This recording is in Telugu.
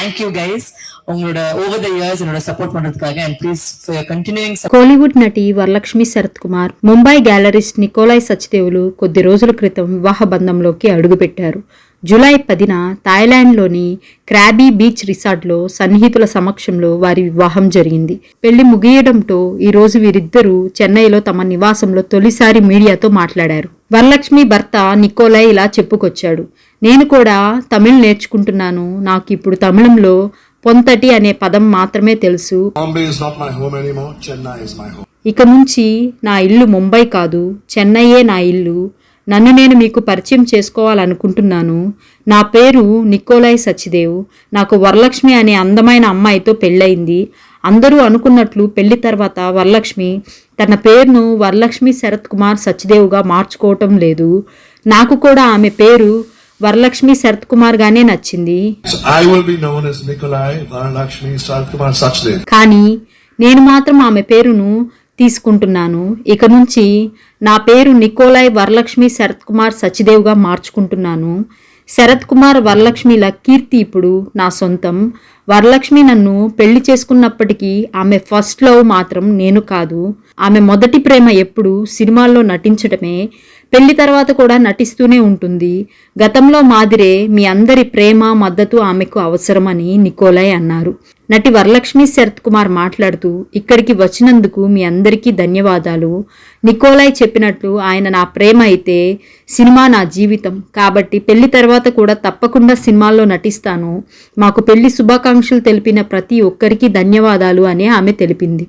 தேங்க்யூ கைஸ் உங்களோட ஓவர் த இயர்ஸ் என்னோட சப்போர்ட் பண்றதுக்காக அண்ட் ப்ளீஸ் கண்டினியூயிங் కోలీవుడ్ నటి వరలక్ష్మి శరత్ కుమార్ ముంబై గ్యాలరిస్ట్ నికోలాయ్ సచ్దేవులు కొద్ది రోజుల క్రితం వివాహ బంధంలోకి అడుగుపెట్టారు జూలై పదిన థాయిలాండ్లోని క్రాబీ బీచ్ రిసార్ట్లో సన్నిహితుల సమక్షంలో వారి వివాహం జరిగింది పెళ్లి ముగియడంతో ఈ రోజు వీరిద్దరూ చెన్నైలో తమ నివాసంలో తొలిసారి మీడియాతో మాట్లాడారు వరలక్ష్మి భర్త నికోలాయ్ ఇలా చెప్పుకొచ్చాడు నేను కూడా తమిళ్ నేర్చుకుంటున్నాను. నాకు ఇప్పుడు తమిళంలో పొంతటి అనే పదం మాత్రమే తెలుసు. ఇక నుంచి నా ఇల్లు ముంబై కాదు. చెన్నైయే నా ఇల్లు. నన్ను నేను మీకు పరిచయం చేసుకోవాలనుకుంటున్నాను. నా పేరు నికోలాయ్ సచిదేవ్ నాకు వరలక్ష్మి అనే అందమైన అమ్మాయితో పెళ్ళయింది. అందరూ అనుకున్నట్లు పెళ్ళి తర్వాత వరలక్ష్మి తన పేరును వరలక్ష్మి శరత్ కుమార్ సచిదేవ్గా మార్చుకోవటం లేదు. నాకు కూడా ఆమె పేరు వరలక్ష్మి శరత్ కుమార్ గానే నచ్చింది. కానీ నేను మాత్రం ఆమె పేరును తీసుకుంటున్నాను. ఇక నుంచి నా పేరు నికోలాయ్ వరలక్ష్మి శరత్ కుమార్ సచిదేవ్గా మార్చుకుంటున్నాను. శరత్ కుమార్ వరలక్ష్మిల కీర్తి ఇప్పుడు నా సొంతం. వరలక్ష్మి నన్ను పెళ్ళి చేసుకున్నప్పటికీ ఆమె ఫస్ట్ లవ్ మాత్రం నేను కాదు. ఆమె మొదటి ప్రేమ ఎప్పుడు సినిమాల్లో నటించడమే పెళ్ళి తర్వాత కూడా నటిస్తూనే ఉంటుంది. గతంలో మాదిరే మీ అందరి ప్రేమ మద్దతు ఆమెకు అవసరమని నికోలాయ్ అన్నారు. నటి వరలక్ష్మి శరత్ కుమార్ మాట్లాడుతూ ఇక్కడికి వచ్చినందుకు మీ అందరికీ ధన్యవాదాలు. నికోలాయ్ చెప్పినట్లు ఆయన నా ప్రేమ అయితే సినిమా నా జీవితం. కాబట్టి పెళ్ళి తర్వాత కూడా తప్పకుండా సినిమాల్లో నటిస్తాను. మాకు పెళ్ళి శుభాకాంక్షలు తెలిపిన ప్రతి ఒక్కరికి ధన్యవాదాలు అని ఆమె తెలిపింది.